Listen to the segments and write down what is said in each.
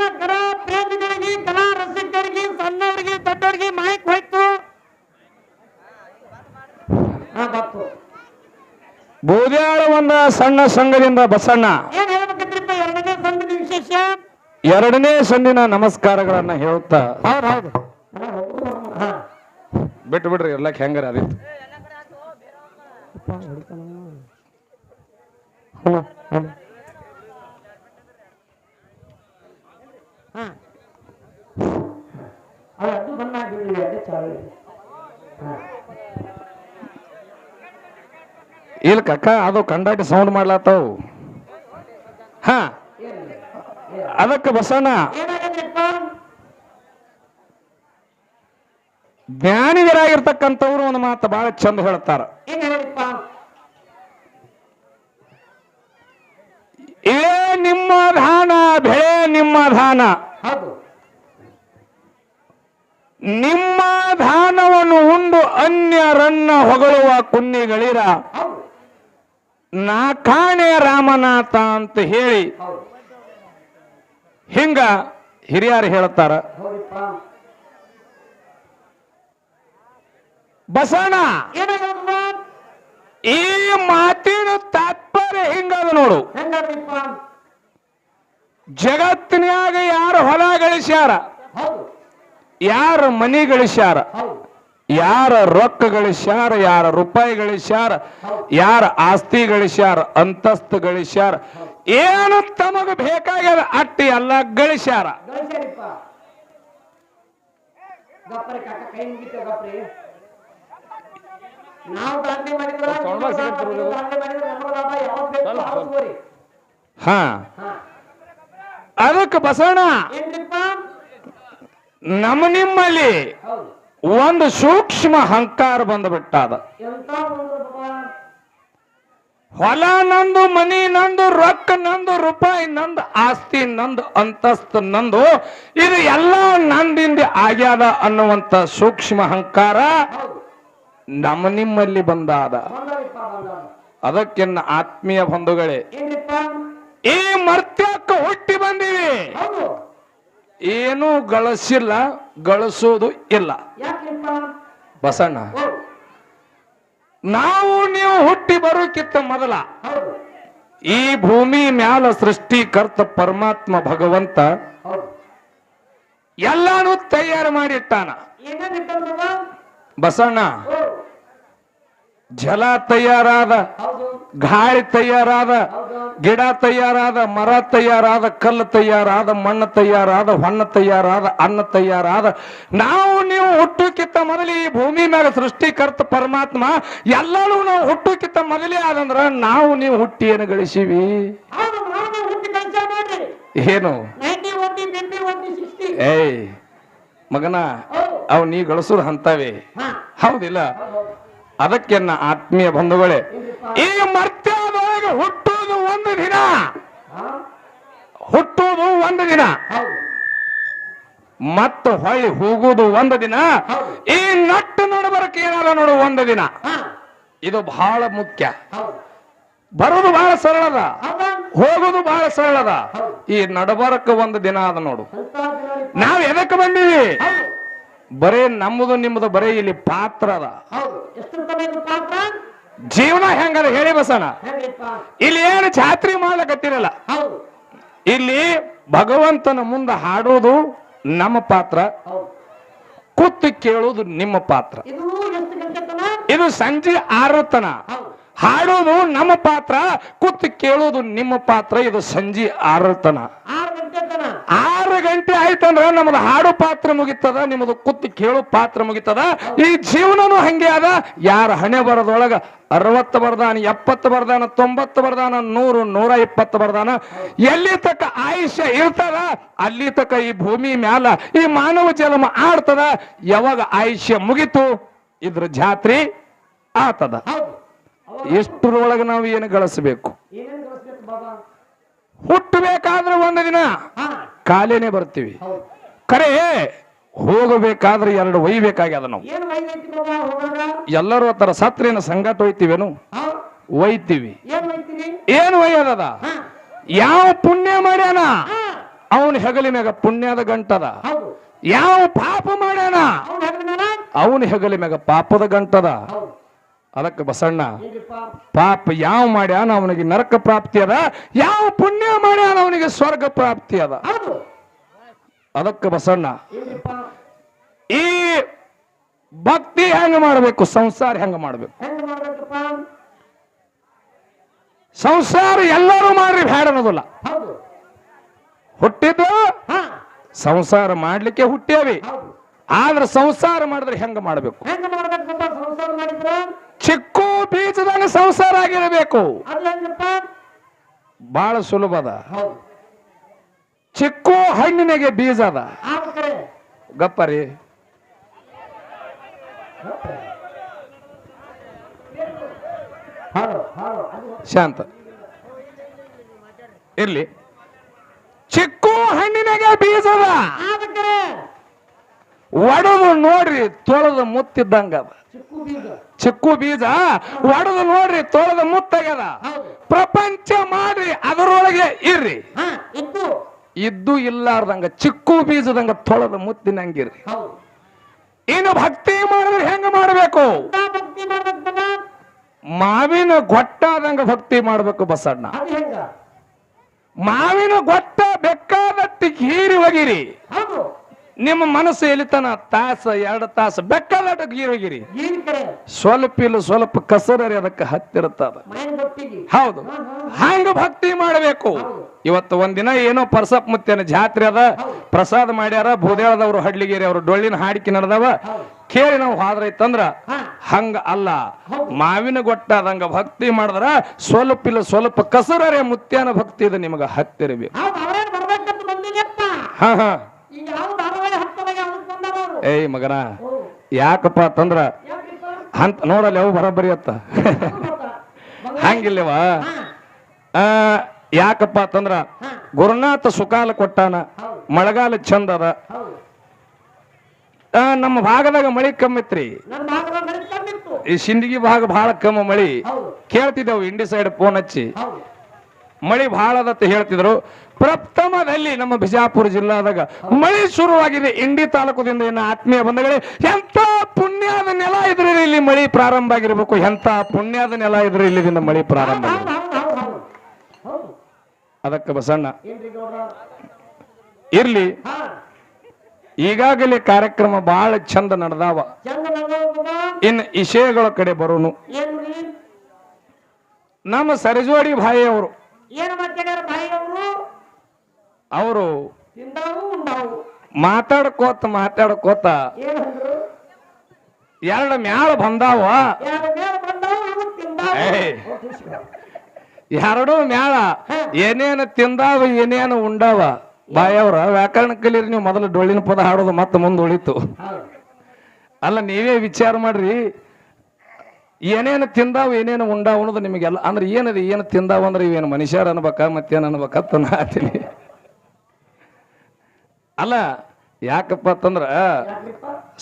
ನನ್ನ ಕಲಾ ಪ್ರೇಮಿಗಳಿಗೆ ಕಲಾ ರಸಿಕರಿಗೆ ಸಣ್ಣವರಿಗೆ ದೊಡ್ಡವರಿಗೆ ಮೈಕ್ ಹೋಯ್ತು. ಬೂದ್ಯಾಳ ಒಂದ ಸಣ್ಣ ಸಂಘದಿಂದ ಬಸಣ್ಣ. ಎರಡನೇ ಸಂಘದ ವಿಶೇಷ? ಎರಡನೇ ಸಂದಿನ ನಮಸ್ಕಾರಗಳನ್ನ ಹೌದು ಬಿಟ್ಟು ಬಿಡ್ರಿ ಎಲ್ಲ ಹೆಂಗಾರ ಅದಿತ್ತು. ಹ್ಮ್, ಹ್ಮ್. ಹಾ. ಅದು ಅದು ಬಣ್ಣ ಹಾಕಿದ್ವಿ, ಅದೇ ಚಾಲು ಇಲ್ಲ ಕಕ್ಕ ಅದು ಕಂಡಾಟಿ ಸೌಂಡ್ ಮಾಡ್ಲಾತಾವು ಹಾ. ಅದಕ್ಕೆ ಬಸಣ್ಣ? ಜ್ಞಾನಿಗರಾಗಿರ್ತಕ್ಕಂಥವ್ರು ಒಂದು ಮಾತು ಬಹಳ ಚಂದ ಹೇಳ್ತಾರ. ಏ ನಿಮ್ಮ ಧಾನ ಬೆಳೆ ನಿಮ್ಮ ಧಾನ. ಹೌದು. ನಿಮ್ಮ ಧಾನವನ್ನು ಉಂಡು ಅನ್ಯರನ್ನ ಹೊಗಳುವ ಕುನ್ನಿಗಳಿರ. ನಾಕಾಣೆ ನಾ ಕಾಣೆ ರಾಮನಾಥ ಅಂತ ಹೇಳಿ. ಹಿಂಗ ಹಿರಿಯರು ಹೇಳ್ತಾರ ಬಸಣ? ಈ ಮಾತಿನ ತಾತ್ಪರ್ಯ ಹಿಂಗದ ನೋಡು. ಜಗತ್ತಿನಾಗ ಯಾರು ಹೊಲ ಗಳಿಸ್ಯಾರ? ಯಾರ ಮನಿ ಗಳಿಸ್ಯಾರ? ಯಾರ ರೊಕ್ಕ ಗಳಿಸ್ಯಾರ? ಯಾರ ರೂಪಾಯಿ ಗಳಿಸ್ಯಾರ? ಯಾರ ಆಸ್ತಿ ಗಳಿಸ್ಯಾರ? ಅಂತಸ್ತು ಗಳಿಸ್ಯಾರ? ಏನು ತಮಗ ಬೇಕಾಗ್ಯದ ಅಟ್ಟಿ ಎಲ್ಲ ಗಳಿಸ್ಯಾರ? ಹ. ಅದಕ್ಕೆ ಬಸವಣ್ಣ. ನಮ್ಮ ನಿಮ್ಮಲ್ಲಿ ಒಂದು ಸೂಕ್ಷ್ಮ ಅಹಂಕಾರ ಬಂದ್ಬಿಟ್ಟಾದ. ಹೊಲ ನಂದು ಮನಿ ನಂದು ರೊಕ್ಕ ನಂದು ರೂಪಾಯಿ ನಂದು ಆಸ್ತಿ ನಂದು ಅಂತಸ್ತು ನಂದು ಇದು ಎಲ್ಲ ನಂದಿಂದ ಆಗ್ಯಾದ ಅನ್ನುವಂತ ಸೂಕ್ಷ್ಮ ಅಹಂಕಾರ ನಮ್ ನಮ್ಮ ನಿಮ್ಮಲ್ಲಿ ಬಂದಾದ. ಅದಕ್ಕಿನ್ನ ಆತ್ಮೀಯ ಬಂಧುಗಳೇ ಈ ಮರ್ತ್ಯಕ್ಕೆ ಹುಟ್ಟಿ ಬಂದಿವಿ. ಏನೂ ಗಳಿಸಿಲ್ಲ ಗಳಿಸೋದು ಇಲ್ಲ. ಬಸಣ್ಣ ನಾವು ನೀವು ಹುಟ್ಟಿ ಬರೋಕ್ಕಿಂತ ಮೊದಲ. ಈ ಭೂಮಿ ಮ್ಯಾಲ ಸೃಷ್ಟಿಕರ್ತ ಪರಮಾತ್ಮ ಭಗವಂತ ಎಲ್ಲಾನು ತಯಾರು ಮಾಡಿಟ್ಟಾನ. ಬಸಣ್ಣ ಜಲ ತಯಾರಾದ ಗಾಳಿ ತಯಾರಾದ ಗಿಡ ತಯಾರಾದ ಮರ ತಯಾರಾದ ಕಲ್ಲು ತಯಾರಾದ ಮಣ್ಣು ತಯಾರಾದ ಹೊಣ್ಣ ತಯಾರಾದ ಅನ್ನ ತಯಾರಾದ ನಾವು ನೀವು ಹುಟ್ಟುಕ್ಕಿಂತ ಮೊದಲು ಈ ಭೂಮಿ ಮ್ಯಾಗ ಸೃಷ್ಟಿಕರ್ತ ಪರಮಾತ್ಮ ಎಲ್ಲರೂ ನಾವು ಹುಟ್ಟುಕ್ಕಿಂತ ಮೊದಲೇ ಆದಂದ್ರ ನಾವು ನೀವು ಹುಟ್ಟಿ ಏನು? ಗಳಿಸೀವಿ ಹುಟ್ಟಿ ಏನು ಏಯ್ ಮಗನ ಅವ್ ನೀ ಗಳಿಸೋದು ಅಂತವೇ ಹೌದಿಲ್ಲ? ಹೌದು ಅದಕ್ಕೆ ಆತ್ಮೀಯ ಬಂಧುಗಳೇ ಈ ಮರ್ತ್ಯದೊಳಗೆ ಹುಟ್ಟುವುದು ಒಂದು ದಿನ. ಹುಟ್ಟುವುದು ಒಂದು ದಿನ. ಮತ್ತು ಹೊಳ್ಳಿ ಹೋಗುವುದು ಒಂದು ದಿನ. ಈ ನಟ್ಟು ನಡಬರಕ್ಕೆ ಏನಾರ ನೋಡು, ಒಂದು ದಿನ. ಇದು ಬಹಳ ಮುಖ್ಯ. ಬರೋದು ಬಹಳ ಸರಳದ. ಹೋಗುದು ಬಹಳ ಸರಳದ. ಈ ನಡಬರಕ ಒಂದು ದಿನ ಅದ ನೋಡು. ನಾವ್ ಎದಕ್ಕೆ ಬಂದೀವಿ? ಬರೇ ನಮ್ಮದು ನಿಮ್ಮದು ಬರೇ ಇಲ್ಲಿ ಪಾತ್ರ ಅದ. ಜೀವನ ಹೆಂಗದ ಹೇಳಿ ಬಸಣ ಇಲ್ಲಿ ಏನು ಜಾತ್ರೆ ಮಾಡ್ಲಕತ್ತಿರಲ್ಲ ಇಲ್ಲಿ ಭಗವಂತನ ಮುಂದೆ ಹಾಡೋದು ನಮ್ಮ ಪಾತ್ರ. ಕೂತು ಕೇಳೋದು ನಿಮ್ಮ ಪಾತ್ರ. ಇದು ಸಂಜೆ ಆರತನ ಹಾಡೋದು ನಮ್ಮ ಪಾತ್ರ ಕೂತು ಕೇಳೋದು ನಿಮ್ಮ ಪಾತ್ರ ಇದು ಸಂಜೆ ಆರತನ ಆರು ಗಂಟೆ ತನ ಆರು ಗಂಟೆ ಆಯ್ತಂದ್ರ ನಮ್ದು ಹಾಡು ಪಾತ್ರ ಮುಗಿತದ ನಿಮ್ದು ಕುತ್ತಿ ಕೇಳು ಪಾತ್ರ ಮುಗಿತದ. ಈ ಜೀವನನು ಹಂಗೆ ಅದ. ಯಾರ ಹಣೆ ಬರದೊಳಗ ಅರವತ್ತು ಬರ್ದಾನ ಎಪ್ಪತ್ತು ಬರ್ದಾನ ತೊಂಬತ್ತು ಬರ್ದಾನ ನೂರು ನೂರ ಇಪ್ಪತ್ತು ಬರ್ದಾನ. ಎಲ್ಲಿ ತಕ್ಕ ಆಯುಷ್ಯ ಇರ್ತದ ಅಲ್ಲಿ ತಕ್ಕ ಈ ಭೂಮಿ ಮ್ಯಾಲ ಈ ಮಾನವ ಜನ್ಮ ಆಡ್ತದ. ಯಾವಾಗ ಆಯುಷ್ಯ ಮುಗಿತು ಇದ್ರ ಜಾತ್ರೆ ಆತದ. ಎಷ್ಟರೊಳಗೆ ನಾವು ಏನು ಗಳಿಸಬೇಕು? ಹುಟ್ಟಬೇಕಾದ್ರೆ ಒಂದು ದಿನ. ಕಾಲೇನೆ ಬರ್ತೀವಿ. ಕರೆ ಹೋಗಬೇಕಾದ್ರೆ ಎರಡು ಒಯ್ಬೇಕಾಗ್ಯದ ನಾವು. ಎಲ್ಲರೂ ಆತರ ಸತ್ರೇನ ಸಂಗಾಟ ಒಯ್ತೀವೇನು? ಒಯ್ತೀವಿ. ಏನ್ ಹಾ. ಯಾವ ಪುಣ್ಯ ಮಾಡ್ಯಾನ? ಅವನ ಹೆಗಲಿ ಹೆಗಲಿನಾಗ ಪುಣ್ಯದ ಗಂಟದ. ಯಾವ ಪಾಪ ಮಾಡ್ಯಾನ? ಅವ್ನು ಹೆಗಲ ಮ್ಯಾಗ? ಪಾಪದ ಗಂಟದ. ಅದಕ್ಕೆ ಬಸಣ್ಣ ಪಾಪ. ಯಾವ ಮಾಡ್ಯಾನ ಅವನಿಗೆ ನರಕ ಪ್ರಾಪ್ತಿ ಅದ ಯಾವ ಪುಣ್ಯ ಮಾಡ್ಯಾನ ಅವನಿಗೆ ಸ್ವರ್ಗ ಪ್ರಾಪ್ತಿ ಅದ. ಅದಕ್ಕೆ ಬಸಣ್ಣ ಈ ಭಕ್ತಿ ಹೆಂಗ ಮಾಡಬೇಕು? ಸಂಸಾರ ಹೆಂಗ ಮಾಡಬೇಕು? ಸಂಸಾರ ಎಲ್ಲರೂ ಮಾಡ್ರಿ ಬೇಡ ಅನ್ನೋದಿಲ್ಲ. ಹುಟ್ಟಿದ್ದು ಸಂಸಾರ ಮಾಡ್ಲಿಕ್ಕೆ ಹುಟ್ಟೇವಿ ಆದ್ರೆ ಸಂಸಾರ ಮಾಡಿದ್ರೆ ಹೆಂಗ ಮಾಡಬೇಕು? ಚಿಕ್ಕು ಬೀಜದಾಗ ಸಂಸಾರ ಆಗಿರಬೇಕು. ಬಹಳ ಸುಲಭದ ಚಿಕ್ಕು ಹಣ್ಣಿನಗೆ ಬೀಜ ಅದ. ಗಪ್ಪರಿ. ಶಾಂತ. ಇರ್ಲಿ. ಚಿಕ್ಕು ಹಣ್ಣಿನಾಗೆ ಬೀಜದ ಒಡದು ನೋಡ್ರಿ ತೊಳೆದ ಮುತ್ತಿದ್ದಂಗ. ಚಿಕ್ಕು ಬೀಜ. ಒಡೆದು ನೋಡ್ರಿ ತೊಳೆದ ಮುತ್ತಾಗ್ಯದ. ಹೌದು. ಪ್ರಪಂಚ ಮಾಡ್ರಿ ಅದರೊಳಗೆ ಇರ್ರಿ. ಇದ್ದು. ಇಲ್ಲಾರ್ದಂಗ ಚಿಕ್ಕು ಬೀಜದಂಗ ತೊಳೆದ ಮುತ್ತಿನಂಗಿರ್ರಿ. ಇನ್ನು ಭಕ್ತಿ ಮಾಡಿದ್ರೆ ಹೆಂಗ ಮಾಡಬೇಕು? ಮಾವಿನ ಗೊಟ್ಟಾದಂಗ ಭಕ್ತಿ ಮಾಡ್ಬೇಕು ಬಸಣ್ಣ. ಮಾವಿನ ಗೊಟ್ಟ ಬೆಕ್ಕಾದಟ್ಟಿ ಹೀರಿ ಒಗಿರಿ. ನಿಮ್ಮ ಮನಸ್ಸು ಎಲಿತನ ತಾಸ ಎರಡು ತಾಸು ಬೆಕ್ಕಲಾಟ ಗೀರೋಗಿರಿ. ಸ್ವಲ್ಪ ಇಲ್ಲ ಸ್ವಲ್ಪ ಕಸರರಿ ಅದಕ್ಕೆ ಹತ್ತಿರುತ್ತದ ಹೌದು. ಹಂಗ ಭಕ್ತಿ ಮಾಡಬೇಕು. ಇವತ್ತು ಒಂದಿನ ಏನೋ ಪರ್ಸಪ್ ಮುತ್ತೇನ ಜಾತ್ರೆ ಅದ. ಪ್ರಸಾದ ಮಾಡ್ಯಾರ ಭೂದೇಳದವ್ರು ಹಡ್ಲಿಗೇರಿ ಅವ್ರು ಡೊಳ್ಳಿನ ಹಾಡಿಕೆ ನಡೆದವ. ಕೇಳಿ ನಾವು ಹಾದ್ರೈತಂದ್ರ ಹಂಗ ಅಲ್ಲ. ಮಾವಿನ ಗೊಟ್ಟಾದಂಗ ಭಕ್ತಿ ಮಾಡಿದ್ರ ಸ್ವಲ್ಪ ಇಲ್ಲ ಸ್ವಲ್ಪ ಕಸರರೆ ಮುತ್ಯಾನ ಭಕ್ತಿ ಇದು ನಿಮಗ ಹತ್ತಿರಬೇಕು. ಹಾ ಹಾ. ಏಯ್ ಮಗನ ಯಾಕಪ್ಪ ಅಂತಂದ್ರ ಅಂತ ನೋಡಲ್ಲ ಯಾವ ಬರಬ್ಬರಿ ಅತ್ತ. ಹಂಗಿಲ್ಲವ. ಆ, ಯಾಕಪ್ಪ ಅಂತಂದ್ರ ಗುರುನಾಥ ಸುಕಾಲ ಕೊಟ್ಟಾನ ಮಳೆಗಾಲ ಚಂದ ಅದ. ನಮ್ಮ ಭಾಗದಾಗ ಮಳಿ ಕಮ್ಮಿತ್ರಿ ಈ ಸಿಂದಗಿ ಭಾಗ ಬಹಳ ಕಮ್ಮ ಮಳಿ. ಕೇಳ್ತಿದ್ದೆವು ಇಂಡಿ ಸೈಡ್ ಫೋನ್ ಹಚ್ಚಿ. ಮಳಿ ಬಹಳ ಅದತ್ತ ಹೇಳ್ತಿದ್ರು. ಪ್ರಥಮದಲ್ಲಿ ನಮ್ಮ ಬಿಜಾಪುರ ಜಿಲ್ಲಾದಾಗ ಮಳೆ ಶುರುವಾಗಿದೆ. ಇಂಡಿ ತಾಲೂಕದಿಂದ ಏನು ಆತ್ಮೀಯ ಬಂಧುಗಳೇ ಎಂತ ಪುಣ್ಯದ ನೆಲ ಇದ್ರೆ ಇಲ್ಲಿ ಮಳೆ ಪ್ರಾರಂಭ ಆಗಿರ್ಬೇಕು. ಎಂತ ಪುಣ್ಯದ ನೆಲ ಇದ್ರೆ ಇಲ್ಲಿದಿಂದ ಮಳೆ ಪ್ರಾರಂಭ ಅದಕ್ಕೆ ಬಸಣ್ಣ, ಇರ್ಲಿ. ಈಗಾಗಲೇ ಕಾರ್ಯಕ್ರಮ ಬಹಳ ಚಂದ ನಡೆದಾವ. ಇನ್ನು ವಿಷಯಗಳ ಕಡೆ ಬರೋನು. ನಮ್ಮ ಸರಜೋಡಿ ಭಾಯಿ ಅವರು ಏನ್ ಅವರು ಮಾತಾಡ್ಕೋತ ಮಾತಾಡ್ಕೋತ ಎರಡು ಮ್ಯಾಳ ಬಂದಾವ. ಎರಡು ಮ್ಯಾಳ ಏನೇನು ತಿಂದಾವ ಏನೇನು ಉಂಡಾವ. ಬಾಯವ್ರ ವ್ಯಾಕರಣ ಕಲೀರಿ ನೀವು ಮೊದಲು ಡೊಳ್ಳಿನ ಪದ ಹಾಡೋದು ಮತ್ತೆ ಮುಂದೆ ಉಳಿತು. ಅಲ್ಲ ನೀವೇ ವಿಚಾರ ಮಾಡ್ರಿ. ಏನೇನು ತಿಂದಾವ ಏನೇನು ಉಂಡಾವ ಅನ್ನೋದು ನಿಮಗೆಲ್ಲ ಅಂದ್ರೆ ಏನದು ಏನು ತಿಂದಾವ ಅಂದ್ರೆ ಇವೇನು ಮನುಷ್ಯರ ಅನ್ಬೇಕಾ ಮತ್ತೇನು ಅಂತ ನಾತೀನಿ ಅಲ್ಲ ಯಾಕಪ್ಪ ಅಂತಂದ್ರ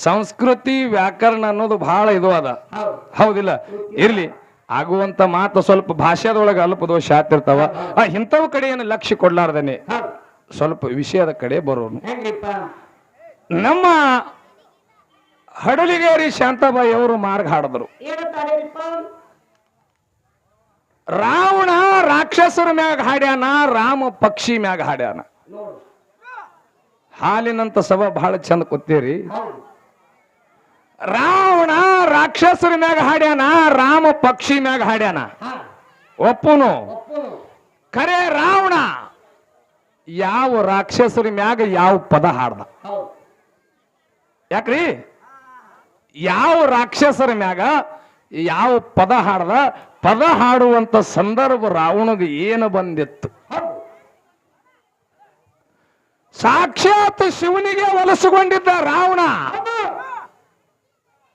ಸಂಸ್ಕೃತಿ ವ್ಯಾಕರಣ ಅನ್ನೋದು ಬಹಳ ಇದು ಅದ. ಹೌದು ಹೌದಿಲ್ಲ? ಇರ್ಲಿ ಆಗುವಂತ ಮಾತು ಸ್ವಲ್ಪ ಭಾಷೆದೊಳಗೆ ಅಲ್ಪ ದೋಷ ಆಗ್ತಿರ್ತಾವ. ಆ ಇಂಥವ್ ಕಡೆ ಏನು ಲಕ್ಷ್ಯ ಕೊಡ್ಲಾರ್ದೇನೆ. ಸ್ವಲ್ಪ ವಿಷಯದ ಕಡೆ ಬರೋನು. ನಮ್ಮ ಹಡಲಿಗೇರಿ ಶಾಂತಾಬಾಯಿ ಅವರು ಮಾರ್ಗ ಹಾಡಿದ್ರು. ರಾವಣ ರಾಕ್ಷಸರ ಮ್ಯಾಗ ಹಾಡ್ಯಾನ ರಾಮ ಪಕ್ಷಿ ಮ್ಯಾಗ ಹಾಡ್ಯಾನ. ಹಾಲಿನಂತ ಸಭ ಬಹಳ ಚಂದ ಕೂತೀರಿ ರಾವಣ ರಾಕ್ಷಸರ ಮ್ಯಾಗ ಹಾಡ್ಯಾನ ರಾಮ ಪಕ್ಷಿ ಮ್ಯಾಗ ಹಾಡ್ಯಾನ. ಒಪ್ಪುನು? ಕರೆ ರಾವಣ ಯಾವ ರಾಕ್ಷಸರ ಮ್ಯಾಗ ಯಾವ ಪದ ಹಾಡ್ದ? ಯಾಕ್ರಿ? ಯಾವ ರಾಕ್ಷಸರ ಮ್ಯಾಗ ಯಾವ ಪದ ಹಾಡ್ದ? ಪದ ಹಾಡುವಂತ ಸಂದರ್ಭ ರಾವಣಗೆ ಏನು ಬಂದಿತ್ತು? ಸಾಕ್ಷಾತ್ ಶಿವನಿಗೆ ಒಲಸುಗೊಂಡಿದ್ದ ರಾವಣ.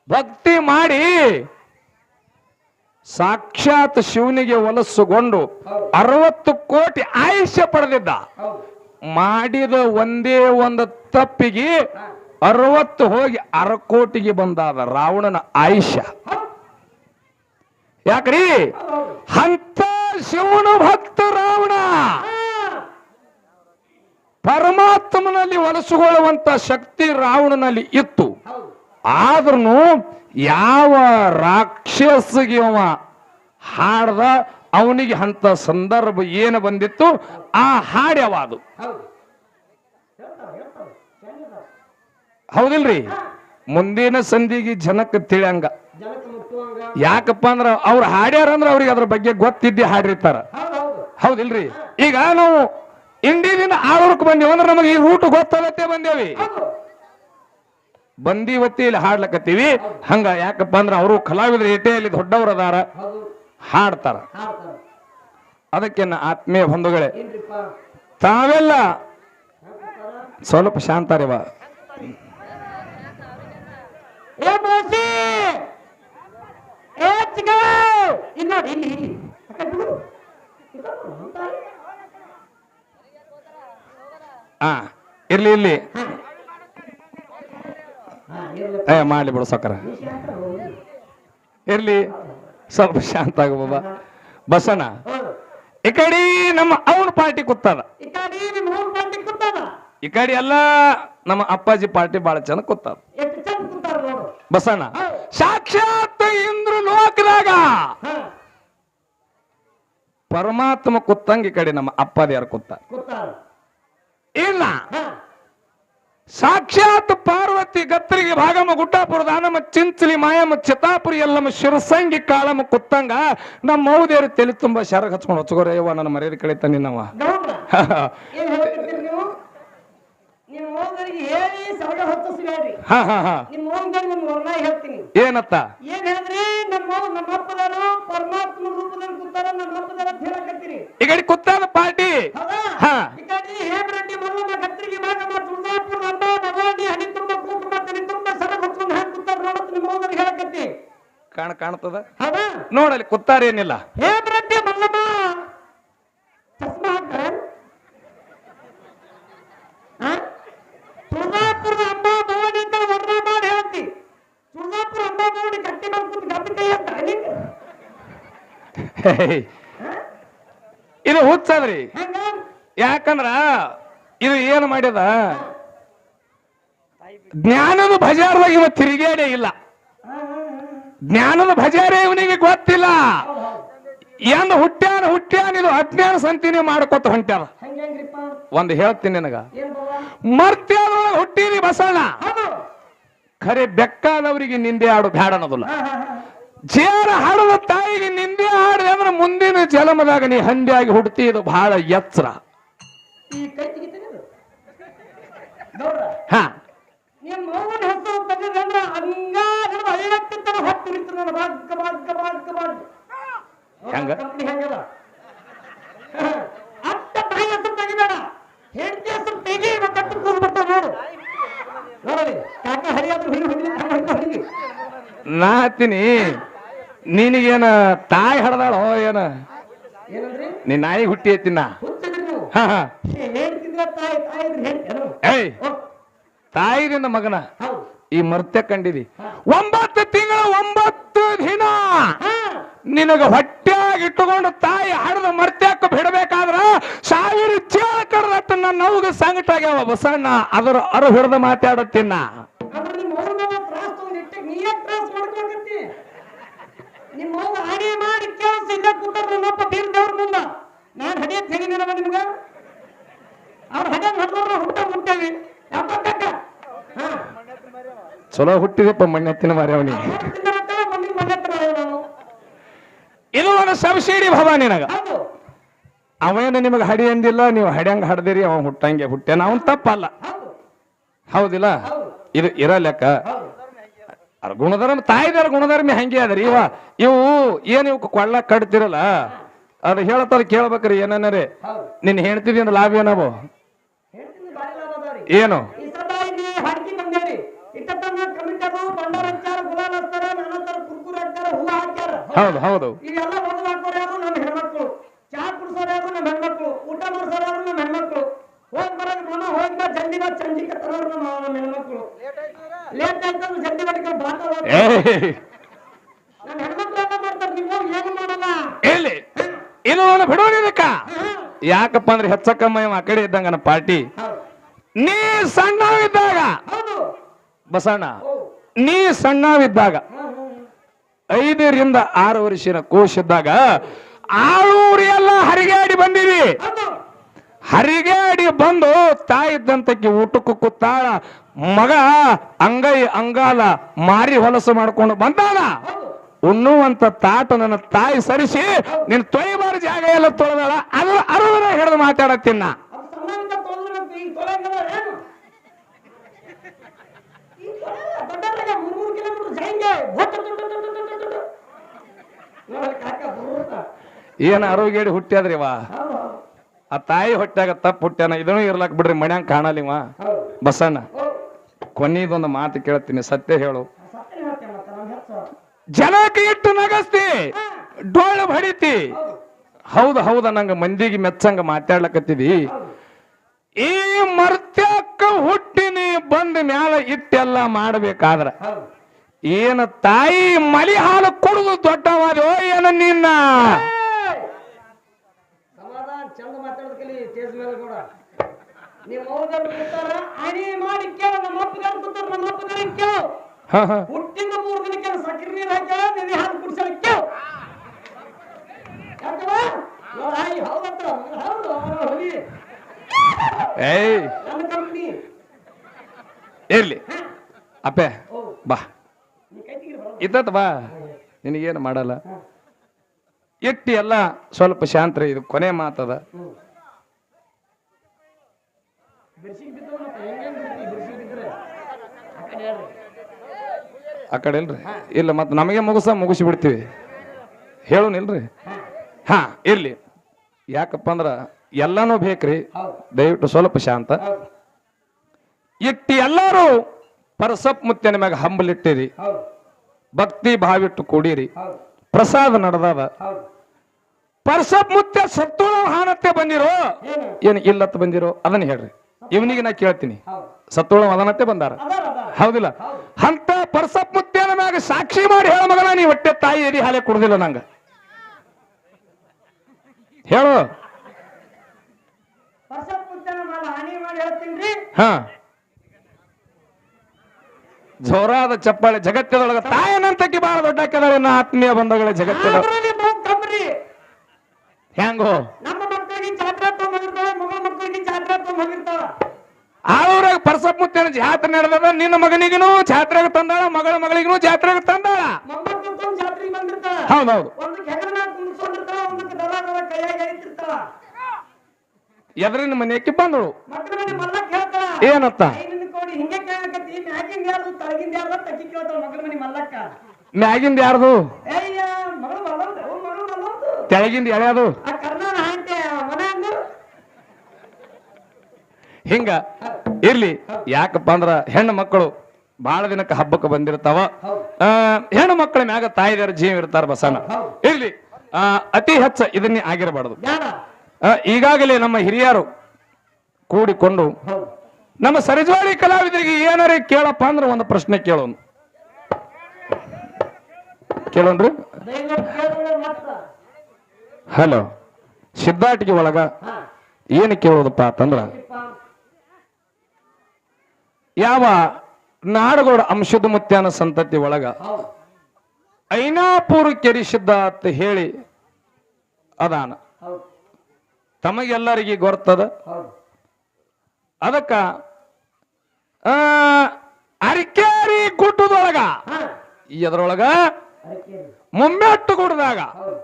ಭಕ್ತಿ ಮಾಡಿ ಸಾಕ್ಷಾತ್ ಶಿವನಿಗೆ ಒಲಸುಗೊಂಡು ಅರವತ್ತು ಕೋಟಿ ಆಯುಷ್ಯ ಪಡೆದಿದ್ದ. ಮಾಡಿದ ಒಂದೇ ಒಂದು ತಪ್ಪಿಗೆ ಅರವತ್ತು ಹೋಗಿ ಅರಕೋಟಿಗೆ ಬಂದಾದ ರಾವಣನ ಆಯುಷ್ಯ. ಯಾಕ್ರಿ? ಹಂತ ಶಿವನು ಭಕ್ತ ರಾವಣ. ಪರಮಾತ್ಮನಲ್ಲಿ ಒಲಸುಗೊಳ್ಳುವಂತ ಶಕ್ತಿ ರಾವಣನಲ್ಲಿ ಇತ್ತು. ಆದ್ರೂ ಯಾವ ರಾಕ್ಷಸಿಗೆ ಅವ ಹಾಡ್ದ, ಅವನಿಗೆ ಅಂತ ಸಂದರ್ಭ ಏನು ಬಂದಿತ್ತು? ಆ ಹಾಡ್ಯವ ಅದು. ಹೌದಿಲ್ರಿ? ಮುಂದಿನ ಸಂಧಿಗೆ ಜನಕ್ಕೆ ತಿಳಿಯಂಗ. ಯಾಕಪ್ಪ ಅಂದ್ರ ಅವ್ರು ಹಾಡ್ಯಾರ ಅಂದ್ರೆ ಅವ್ರಿಗೆ ಅದ್ರ ಬಗ್ಗೆ ಗೊತ್ತಿದ್ದಿ ಹಾಡಿರ್ತಾರ. ಹೌದು ಹೌದು ಹೌದಿಲ್ರಿ? ಈಗ ನಾವು ಇಂಡಿದಿಂದ ಆಳೂರ್ಕ್ ಬಂದೇವು ಅಂದ್ರೆ ನಮಗೆ ಈ ರೂಟ್ ಗೊತ್ತಾಗತ್ತೆ ಬಂದೇವಿ. ಬಂದಿ ಒತ್ತಿ ಇಲ್ಲಿ ಹಾಡ್ಲಕತ್ತೀವಿ. ಹಂಗ ಯಾಕಪ್ಪ ಅಂದ್ರೆ ಅವರು ಕಲಾವಿದರು ಎಟೆಯಲ್ಲಿ ದೊಡ್ಡವ್ರ ಅದಾರ. ಹಾಡ್ತಾರ. ಅದಕ್ಕೆ ನಾ ಆತ್ಮೀಯ ಬಂಧುಗಳೇ ತಾವೆಲ್ಲ ಸ್ವಲ್ಪ ಶಾಂತಾರಿವ. ಏ ಇಲ್ಲಿ ಇಲ್ಲಿ ಇಲ್ಲಿ ಆ ಕಡೆ ಬಿಡು. ಇದು ಅಂತ. ಆ ಇರ್ಲಿ ಹಾ, ಇರ್ಲಿ. ಏ ಮಾಡ್ಲಿ ಬಿಡು ಸಕ್ಕರ. ಇರ್ಲಿ ಸ್ವಲ್ಪ ಶಾಂತ ಆಗಬೋದ ಬಸಣ್ಣ ಹೌದು. ಈ ಕಡೆ ನಮ್ಮ ಅವನ ಪಾರ್ಟಿ ಕೂತದ ಈ ಕಡೆ ಎಲ್ಲ ನಮ್ಮ ಅಪ್ಪಾಜಿ ಪಾರ್ಟಿ ಬಹಳ ಚಂದ ಕೂತದ ಬಸಣ್ಣ. ಸಾಕ್ಷಾತ್ ಇಂದ್ರ ಲೋಕದಾಗ ಪರಮಾತ್ಮ ಕೂತಂಗ ಈ ಕಡೆ ನಮ್ಮ ಅಪ್ಪಾದಿಯಾರು ಕೂತ ಕೂತಾರ ಇಲ್ಲ. ಸಾಕ್ಷಾತ್ ಪಾರ್ವತಿ ಗತ್ತರಿಗೆ ಭಾಗಮ ಗುಡ್ಡಾಪುರ ದಾನಮ ಚಿಂಚಲಿ ಮಾಯಮ್ಮ ಚಿತಾಪುರಿ ಎಲ್ಲಮ್ಮ ಶಿರಸಂಗಿ ಕಾಳಮ್ಮ ಕುತ್ತಂಗ ನಮ್ಮ ಮೌದೇರು ತಲೆ ತುಂಬಾ ಶರಗ್ ಹಚ್ಕೊಂಡು ಹೊಚ್ಕೋರ ನನ್ನ ಮರ್ಯಾದೆ ಕಳೀತಾನೆ ನಿನ್ನವ ಗೌಡ್ರ ಏನ್ ಹೇಳ್ತಿರ್ತೀರಿ ನೀವು ನಿಮ್ಮ ಮೋದರಿಗೆ ಹೇಳಿ ಸರಗ ಹೊತ್ತಿಸ್ಬೇಡ್ರಿ ಹಾ ಹಾ ಹಾ. ನಿಮ್ಮ ಮೋದಲ್ಲಿ ನಿಮ್ಗೆ ವರ್ಣ ಹೇಳ್ತೀನಿ. ಏನತ್ತ? ಏನ್ ಹೇಳಿದ್ರಿ? ನಮ್ಮ ಮೌ ನಮ್ಮ ಅಪ್ಪದಾರು ಪರಮಾತ್ಮ ರೂಪದಲ್ಲಿ ಕೂತಾರ ನಮ್ಮ ಅಪ್ಪದಾರ ಅಂತ ಹೇಳಕತ್ತೀರಿ ಈ ಕಡೆ ಕುತ್ತಾದ ಪಾರ್ಟಿ. ಹೌದಾ? ಹಾ. ಈ ಕಡೆ ಹೇಮರೆಡ್ಡಿ ಮಲ್ಲಮ್ಮ ಕತ್ರಿಗೆ ಭಾಗಮ್ಮ ತುಳಜಾಪುರ ಅಂಬ ನವಾಡಿ ಹನಿ ತುಂಬ ಕುಂಕುಮ ತನಿ ತುಂಬ ಸರಗ ಹೊತ್ಕೊಂಡು ಹ್ಯಾಂಗ ಕೂತಾರ ನೋಡತ್ ನಿಮ್ಮ ಹೇಳಕತ್ತಿ. ಕಾಣ ಕಾಣ್ತದ? ಹೌದಾ? ನೋಡಲ್ಲಿ ಕುತ್ತಾರೇನಿಲ್ಲ ಹೇಮರೆಡ್ಡಿ ಮಲ್ಲಮ್ಮ. ಚಸ್ಮಾ ಹಾಕ್ತಾರ? ವರ್ಣ ಮಾಡಿ ಹೇಳ್ತಿ ಭವಾನಿ ಮಾಡ್ಕೊಂಡು ಅಂತ. ಇದು ಹುಚ್ಚದ್ರಿ. ಯಾಕಂದ್ರ ಇದು ಏನು ಮಾಡ್ಯದ ಜ್ಞಾನದ ಬಜಾರ್ದಾಗ ಇವ ತಿರುಗೇಡೇ ಇಲ್ಲ. ಜ್ಞಾನದ ಬಜಾರೇ ಇವನಿಗೆ ಗೊತ್ತಿಲ್ಲ. ಏನು ಹುಟ್ಟ್ಯಾನ ಹುಟ್ಟ್ಯಾನ ಇದು ಅಜ್ಞಾನ ಸಂತಿನೇ ಮಾಡ್ಕೊತ ಹೊಂಟ್ಯಾರ ಒಂದು ಹೇಳ್ತೀನಿ ನಿನಗ. ಮರ್ತ್ಯಾದೊಳಗೆ ಹುಟ್ಟಿರಿ ಬಸಣ್ಣ ಖರೆ ಬೆಕ್ಕಾದವರಿಗೆ ನಿಂದೆ ಆಡು ಬ್ಯಾಡ ಅನ್ನೋದಿಲ್ಲ. ಜೇರ ಹಾಡದ ತಾಯಿಗೆ ನಿಂದೆ ಆಡಿದೆ ಅಂದ್ರೆ ಮುಂದಿನ ಜನ್ಮದಾಗ ನೀ ಹಂದಿಯಾಗಿ ಹುಡ್ತಿ ಇದು ಬಹಳ ಎಚ್ಚರ ಇದು. ಹಾ. ನಾ ಹತ್ತೀನಿ ನಿನಗೇನ ತಾಯಿ ಹಡ್ದಾಳ ಏನ? ಏನಂದ್ರಿ? ನೀ ನಾಯಿ ಹುಟ್ಟಿ ಐತಿನ ಏಯ್. ತಾಯಿರಿಂದ ಮಗನ? ಈ ಮರ್ತ್ಯ ಕಂಡಿದಿ. ಒಂಬತ್ತು ತಿಂಗಳ ಒಂಬತ್ತು ದಿನ ನಿನಗ ಹೊಟ್ಟೆಯಾಗಿಟ್ಟುಕೊಂಡು ತಾಯಿ ಹಡದ ಮರ್ತ್ಯಕ್ಕ ಬಿಡಬೇಕಾದ್ರ ಸಾವಿರ ಚೇಳ ಕಡ್ದಟ್ಟು ನನ್ನ ನೋವಿಗೆ ಸಂಕಟ ಆಗ್ಯಾವ ಬಸಣ್ಣ. ಅದರ ಅರು ಹಿಡ್ದು ಮಾತಾಡತ್ತೀನ. ನಿಮ್ಮ ಅವ್ವ ಹಣೆ ಮಾಡಿ ಕೆಲಸ ಇಲ್ಲ ಕೂತಾರ ನನ್ನಪ್ಪ ಬೀರ್ ದೇವ್ರ ಮುಂದ ನಾನು ಹಡಿಯತ್ ಹೇಳಿದ್ದೀನವ ನಿಮ್ಗ? ಅವ್ರ ಹಡಿಯತ್ ಹೊಡ್ದವ್ರ ಹುಟ್ಟ ಹುಟ್ಟೇವಿ ಕಕ್ಕ ಹಾ. ಚಲೋ ಹುಟ್ಟಿದಪ್ಪ ಮಣ್ಣೆತ್ತಿನ ಮಾರ್ಯವನಿ ನಾವು ಇದು ಒಂದು ಸಬ್ಸಿಡಿ ಭವ ನಿನಗ. ಹೌದು. ಅವೇನು ನಿಮಗೆ ಹಡಿ ಅಂದಿಲ್ಲ ನೀವು ಹಡ್ಯಂಗ ಹಡ್ದಿರಿ ಅವ ಹುಟ್ಟಂಗೆ ಹುಟ್ಟ್ಯಾನ ಅವನ್ ತಪ್ಪಲ್ಲ. ಹೌದು. ಹೌದಿಲ್ಲ? ಇದು ಇರ ಲೆಕ್ಕ ಅದ್ರ ಗುಣಧರ್ಮ ತಾಯಿದಾರ ಗುಣಧರ್ಮ ಹಂಗೆ ಅದ್ರಿ? ಇವ ಇವು ಏನ್ ಇವ್ ಕೊಳ್ಳ ಕಟ್ತಿರಲ್ಲ? ಅದು ಹೇಳತ್ತಾರ ಕೇಳ್ಬೇಕ್ರಿ ಏನನ್ನರಿ? ಹೌದು ನಿನ್ ಅಂದ್ರೆ ಲಾಭ ಏನವು? ಏನು? ಹೌದು ಸಲ ನಾನು ಹೋಗಿ ಬಾ ಜಲ್ದಿ ಬಾ ಚಂದಿಗೆ ತರೋರು ನಮ್ಮ ನಮ್ಮ ಹೆಣ್ಮಕ್ಳು ಲೇಟ್ ಆಯ್ತು ಜಲ್ದಿ ಬಡಿಕೆ ಬಾತ ನಮ್ಮ ಹೆಣ್ಮಕ್ಳು ಎಲ್ಲ ಮಾಡ್ತಾರೆ ನೀವು ಏನು ಮಾಡಲ್ಲ? ಹೇಳಿ. ಏನು ಅವನು ಬಿಡೋಣ ಇದಕ್ಕ? ಯಾಕಪ್ಪ ಅಂದ್ರೆ ಹೆಚ್ಚಕ್ಕಮ್ಮ ಆ ಕಡೆ ಇದ್ದಂಗನ ಪಾರ್ಟಿ. ನೀ ಸಣ್ಣವಿದ್ದಾಗ. ಹೌದು. ಬಸಣ್ಣ ನೀ ಸಣ್ಣವಿದ್ದಾಗ. ಐದರಿಂದ ಆರು ವರ್ಷದ ಕೋಶಿದ್ದಾಗ ಆಳೂರಿ ಎಲ್ಲ ಹರಿಗಾಡಿ ಬಂದಿರಿ ಹರಿಗಾಡಿ ಬಂದು ತಾಯಿ ಇದ್ದಂತಕ್ಕೆ ಊಟಕ್ಕೂ ಕೂತಾಳ ಮಗ ಅಂಗೈ ಅಂಗಾಲ ಮಾರಿ ಹೊಲಸು ಮಾಡ್ಕೊಂಡು ಬಂದಾಳ. ಉಣ್ಣುವಂತ ತಾಟ ನನ್ನ ತಾಯಿ ಸರಿಸಿ, ನಿನ್ ತೊಳಿಬಾರ ಜಾಗ ಎಲ್ಲ ತೊಳೆದಾಳ. ಅದ್ರ ಅರುವನ ಹಿಡಿದು ಮಾತಾಡತ್ತಿನ್ನ ಏನು ಅರುಗೇಡಿ ಹುಟ್ಟ್ಯಾದ್ರಿ ವಾ ಹೌದು ಹೌದು ಆ ತಾಯಿ ಹೊಟ್ಟ್ಯಾಗ ತಪ್ಪು ಹುಟ್ಟ್ಯಾನ, ಇದನ್ನು ಇರ್ಲಾಕ್ ಬಿಡ್ರಿ, ಮನ್ಯಾಂಗ ಕಾಣಲಿವ ಬಸಣ್ಣ ಕೊನೆಯದೊಂದು ಮಾತು ಕೇಳ್ತೀನಿ, ಸತ್ಯ ಹೇಳು. ಜನಕ್ಕೆ ಇಟ್ಟು ನಗಸ್ತಿ ಡೊಳ್ಳು ಹೊಡಿತಿ. ಹೌದು, ಹೌದ, ನಂಗ ಮಂದಿಗೆ ಮೆಚ್ಚಂಗ ಮಾತಾಡ್ಲಕತ್ತಿದಿ. ಈ ಮರ್ತ್ಯಕ್ಕ ಹುಟ್ಟಿನಿ, ಬಂದ ಮ್ಯಾಲ ಇಟ್ಟೆಲ್ಲ ಮಾಡ್ಬೇಕಾದ್ರ. ಏನ ತಾಯಿ ಮಲಿ ಹಾಲು ಕುಡಿದು ದೊಡ್ಡವಾದ ಏನ ನಿನ್ನ ಏಯ್! ಸಮಾಧಾನ ಚಂದ ಸ್ಟೇಜ್ ಮೇಲೆ ಕೂಡ. ಕೂತಾರ ಮಾಡಿ ಕೇಳ ನಮ್ಮ ಅಪ್ಪಗಾರ ಕೂತಾರ ನಮ್ಮ ಅಪ್ಪಗಾರ ಕೇಳು. ಹುಟ್ಟಿಂದ ಮೂರು ದಿನಕ್ಕೆ ಸಕ್ಕರೆ ನೀರು ಹಾಕ್ಯಾಳ ನೆನೆ ಹಾಲು ಕುಡಿಸಲ ಕೇಳ. ಹೌದು ಹೊಲಿ ಏಯ್. ನನ್ನ ಕಂಪ್ನಿ ಇರ್ಲಿ. ಅಪ್ಪೆ ಬಾ. ಇದ್ದತ್ ಬಾ. ನಿನಗೇನು ಮಾಡಲ್ಲ. ಇಟ್ಟಿ ಎಲ್ಲ ಸ್ವಲ್ಪ ಶಾಂತ್ರ ಇದು ಕೊನೆ ಮಾತದ. ಬಿರ್ಸಿಗೆ ಬಿದ್ದವ ಮತ್ತೆ ಹೆಂಗೆ ಬಿಡ್ತಿ ಬಿರ್ಸಿಗೆ ಬಿದ್ದರೆ ಆ ಕಡೆ ಹೇಳ್ರಿ. ಆ ಕಡೆ ಇಲ್ರಿ? ಇಲ್ಲ ಮತ್ತೆ ನಮಗೆ ಮುಗಿಸ ಮುಗಿಸಿ ಬಿಡ್ತೀವಿ ಹೇಳುನಿಲ್ರಿ ಹಾ. ಇರ್ಲಿ. ಯಾಕಪ್ಪ ಅಂದ್ರ ಎಲ್ಲಾನು ಬೇಕ್ರಿ. ದಯವಿಟ್ಟು ಸ್ವಲ್ಪ ಶಾಂತ. ಇಟ್ಟಿ ಎಲ್ಲರೂ ಪರಸಪ್ ಮುತ್ತೆ ಮ್ಯಾಗ ಹಂಬಲಿಟ್ಟಿರಿ. ಭಕ್ತಿ ಭಾವಿಟ್ಟು ಕೂಡಿರಿ. ಪ್ರಸಾದ ನಡೆದಾದ. ಪರಸಪ್ ಮುತ್ತೆ ಸತ್ತು ಹಾನತ್ತೆ ಬಂದಿರೋ? ಏನು? ಏನು ಇಲ್ಲತ್ತ ಬಂದಿರೋ? ಅದನ್ನ ಹೇಳ್ರಿ. ಇವನಿಗೆ ನಾ ಕೇಳ್ತೀನಿ. ಸತ್ತೋಳ ಮದನತ್ತೆ ಬಂದಾರ. ಹೌದಿಲ್ಲ? ಅಂತ ಪರಸಪ್ ಮುತ್ಯನ ಮ್ಯಾಗ ಸಾಕ್ಷಿ ಮಾಡಿ ಹೇಳ ಮಗನ ನೀ ಹೊಟ್ಟೆ ತಾಯಿ ಎದಿ ಹಾಲೆ ಕುಡ್ದಿಲ್ಲ ನಂಗ. ಹೇಳು. ಮುತ್ತನ ಹಾ. ಜೋರಾದ ಚಪ್ಪಾಳೆ ಜಗತ್ತದೊಳಗ ತಾಯನಂತಕ್ಕೆ ಬಹಳ ದೊಡ್ಡ ಕೆದಳೆ ಆತ್ಮೀಯ ಬಂಧುಗಳ ಜಗತ್ತದ ಹೆಂಗೋ ಆಳೂರಾಗ ಪರಸಪ್ ಮುತ್ತೇನ ಜಾತ್ರೆ ನಡೆದ ನಿನ್ನ ಮಗನಿಗೂ ಜಾತ್ರೆಗೆ ತಂದಾಳ ಮಗಳ ಮಗಳಿಗೂ ಜಾತ್ರೆಗೆ ತಂದಾಳ. ಹೌದೌದು. ಎದರಿನ ಮನೆಯಕ್ಕೆ ಬಂದಳು. ಏನತ್ತ? ಮ್ಯಾಗಿಂದ ಯಾರ್ದು ತಳಗಿಂದ ಯಾರ್ಯಾದು ಹಿಂಗ. ಇರ್ಲಿ. ಯಾಕಪ್ಪ ಅಂದ್ರ ಹೆಣ್ಣು ಮಕ್ಕಳು ಬಹಳ ದಿನಕ್ಕೆ ಹಬ್ಬಕ್ಕೆ ಬಂದಿರ್ತಾವ. ಹೆಣ್ಣು ಮಕ್ಕಳ ಮ್ಯಾಗ ತಾಯಿದಾರ ಜೀವ ಇರ್ತಾರ ಬಸಣ್ಣ. ಹೌದು. ಇರ್ಲಿ. ಆ, ಅತಿ ಹೆಚ್ಚ ಇದನ್ನೇ ಆಗಿರಬಾರ್ದು. ಈಗಾಗಲೇ ನಮ್ಮ ಹಿರಿಯರು ಕೂಡಿಕೊಂಡು ನಮ್ಮ ಸರಿಜೋಳಿ ಕಲಾವಿದರಿಗೆ ಏನಾರೇ ಕೇಳಪ್ಪ ಅಂದ್ರೆ ಒಂದು ಪ್ರಶ್ನೆ ಕೇಳೋನು. ಕೇಳೋನ್ರಿ? ಹಲೋ. ಸಿದ್ಧಾಟಿಗೆ ಒಳಗ ಏನು ಕೇಳೋದಪ್ಪ ಅಂತಂದ್ರ. ಯಾವ ನಾಡಗೋಡ ಅಂಶದ ಮುತ್ಯಾನ ಸಂತತಿ ಒಳಗ ಐನಾಪುರ ಕೆರಿಸಿದ್ದ ಅಂತ ಹೇಳಿ ಅದಾನ. ತಮಗೆಲ್ಲರಿಗೆ ಗೊತ್ತದ ಹೌದು ಅದಕ್ಕ ಅರಿಕೇರಿ ಗುಡ್ಡದೊಳಗ ಇದರೊಳಗ ಮುಮ್ಮೆಟ್ಟು ಗುಡ್ದಾಗ ಹೌದು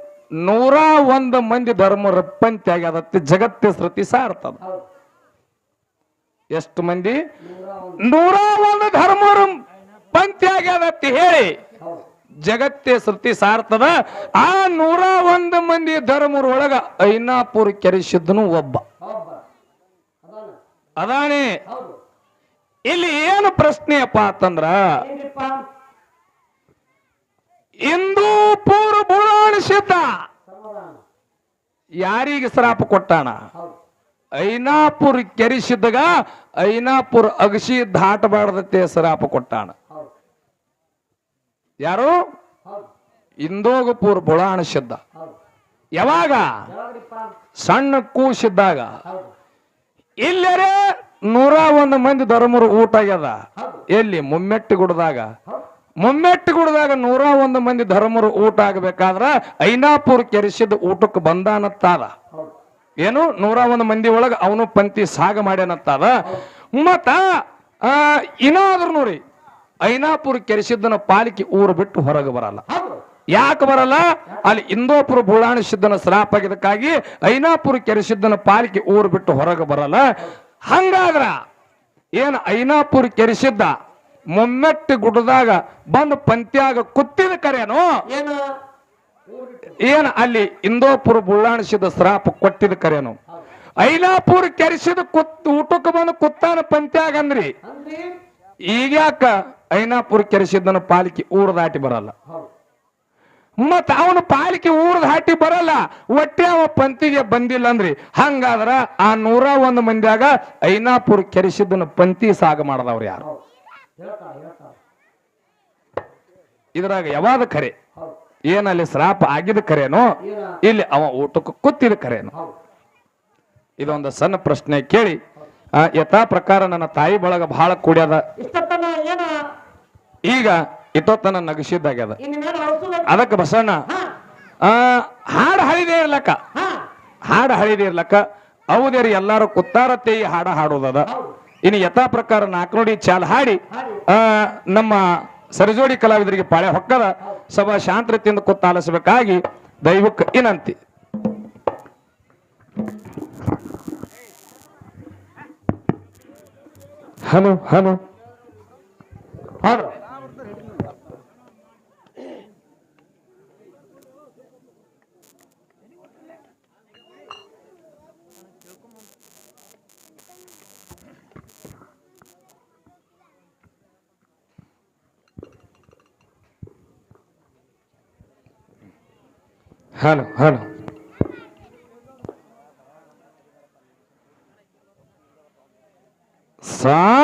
ನೂರ ಒಂದು ಮಂದಿ ಧರ್ಮ ರಪ್ಪಂತಿ ಆಗ್ಯದತ್ತಿ ಜಗತ್ತಿ ಶ್ರುತಿ ಸಾರ್ತದ. ಎಷ್ಟು ಮಂದಿ? ನೂರ ಒಂದು ಧರ್ಮರು ಪಂಕ್ತಿ ಹೇಳಿ ಜಗತ್ತೆ ಸೃತಿ ಸಾರ್ತದ ಆ ನೂರ ಒಂದು ಮಂದಿ ಧರ್ಮರೊಳಗ ಐನಾಪುರ ಕೆರೆಸಿದ್ದನು ಒಬ್ಬ. ಅದಾನೆ. ಇಲ್ಲಿ ಏನು ಪ್ರಶ್ನೆಯಪ್ಪ ಅಂತಂದ್ರ, ಹಿಂದೂ ಪೂರ್ವ ಬುರಾಣಿಸಿದ್ದ ಯಾರಿಗೆ ಶ್ರಾಪ ಕೊಟ್ಟಾನ? ಹೌದು ಐನಾಪುರ ಕೆರಿಸಿದಾಗ ಐನಾಪುರ್ ಅಗಸಿ ದಾಟಬಾರ್ದತ್ತೆ ಸರಾಪ ಕೊಟ್ಟಾನ. ಯಾರು? ಇಂದೋಗಪುರ್ ಬುಳಾಣ ಸಿದ್ಧ ಯಾವಾಗ? ಸಣ್ಣ ಕೂಸಿದ್ದಾಗ. ಇಲ್ಲರೆ ನೂರ ಒಂದು ಮಂದಿ ಧರ್ಮರು ಊಟ ಆಗ್ಯದ. ಎಲ್ಲಿ? ಮುಮ್ಮೆಟ್ಟಿ ಮುಮ್ಮೆಟ್ಟಿಗುಡ್ದಾಗ ಹೌದು. ಮುಮ್ಮೆಟ್ಟಿ ಗುಡ್ದಾಗ ನೂರ ಒಂದು ಮಂದಿ ಧರ್ಮರು ಊಟ ಆಗ್ಬೇಕಾದ್ರ ಐನಾಪುರ ಕೆರೆಸಿದ ಊಟಕ್ಕೆ ಬಂದಾನತ್ತಾದ. ಏನು? ನೂರ ಒಂದು ಮಂದಿ ಒಳಗ ಅವನು ಪಂಕ್ತಿ ಸಾಗ ಮಾಡ್ಯಾನತ್ತಾದ ಮತ್ತ, ಆ ನೋಡಿ, ಐನಾಪುರ ಕೆರೆಸಿದ್ದನ ಪಾಲಿಕೆ ಊರು ಬಿಟ್ಟು ಹೊರಗೆ ಬರಲ್ಲ. ಯಾಕೆ ಬರಲ್ಲ? ಅಲ್ಲಿ ಇಂದೋಪುರ ಬುಳಾಣ ಸಿದ್ದನ ಶ್ರಾಪ ಆಗಿದ್ದಕ್ಕಾಗಿ ಐನಾಪುರ ಕೆರೆಸಿದ್ದನ ಪಾಲಿಕೆ ಊರು ಬಿಟ್ಟು ಹೊರಗೆ ಬರಲ್ಲ. ಹಂಗಾದ್ರ ಏನ್ ಐನಾಪುರ ಕೆರೆಸಿದ್ದ ಮೊಮ್ಮೆಟ್ಟಿ ಗುಡ್ಡದಾಗ ಬಂದು ಪಂತ್ಯಾಗ ಕುತ್ತಿದ ಕರೆಯನು ಏನು? ಏನ್ ಅಲ್ಲಿ ಇಂದೋಪುರ ಬುಳ್ಳಾಣಿಸಿದ ಶ್ರಾಪ ಕೊಟ್ಟಿದ ಕರೆನು? ಐಲಾಪುರ ಕೆರೆಸಿದ ಕುತ್ ಊಟಕ್ಕೆ ಬಂದು ಕುತ್ತಾನ ಪಂತ್ಯಾಗ ಅಂದ್ರಿ. ಈಗ ಈಗ್ಯಾಕ ಐನಾಪುರ ಕೆರೆಸಿದ್ದನ ಪಾಲಿಕೆ ಊರ ದಾಟಿ ಬರಲ್ಲ? ಮತ್ತ ಅವನು ಪಾಲಿಕೆ ಊರ್ದ ಹಾಟಿ ಬರಲ್ಲ ಒಟ್ಟೆ ಅವ ಪಂತಿಗೆ ಬಂದಿಲ್ಲ ಅಂದ್ರಿ. ಹಂಗಾದ್ರ ಆ ನೂರ ಒಂದು ಮಂದಿಯಾಗ ಐನಾಪುರ ಕೆರೆಸಿದ್ದನ ಪಂತಿ ಸಾಗ ಮಾಡದವ್ರು ಯಾರು? ಇದ್ರಾಗ ಯಾವಾಗ ಕರೆ? ಏನಲ್ಲಿ ಶ್ರಾಪ ಆಗಿದ ಕರೆನೋ ಇಲ್ಲಿ ಅವ ಊಟಕ್ಕೆ ಕೂತಿದ ಕರೆನೋ. ಇದೊಂದು ಸಣ್ಣ ಪ್ರಶ್ನೆ ಕೇಳಿ ಯಥಾ ಪ್ರಕಾರ ನನ್ನ ತಾಯಿ ಬಳಗ ಬಹಳ ಕೂಡ್ಯದ? ಈಗ ಇಟ್ಟೊತ್ತನ ನಗಸಿದ್ದಾಗ್ಯದ. ಅದಕ್ಕೆ ಬಸಣ್ಣ ಹಾಡು ಹಳಿದೇ ಇರ್ಲಕ್ಕ. ಹಾಡು ಹಳಿದೇ ಇರ್ಲಕ್ಕ. ಹೌದೇರಿ ಎಲ್ಲಾರು ಕುತ್ತಾರತ್ತೆ ಈ ಹಾಡ ಹಾಡೋದದ. ಇನ್ನು ಯಥಾ ಪ್ರಕಾರ ನಾಲ್ಕು ನೋಡಿ ಚಾಲ್ ಹಾಡಿ ಹಾಡಿ. ಆ, ನಮ್ಮ ಸರಿಜೋಡಿ ಕಲಾವಿದರಿಗೆ ಪಾಳೆ ಹೊಕ್ಕದ ಸಭಾ ಶಾಂತತೆಯಿಂದ ಕುತ್ತಾಲಿಸಬೇಕಾಗಿ ದೈವಕ್ಕೆ ವಿನಂತಿ. ಹಲೋ ಹಲೋ ಹಲೋ ಹಲೋ ಸಾಮ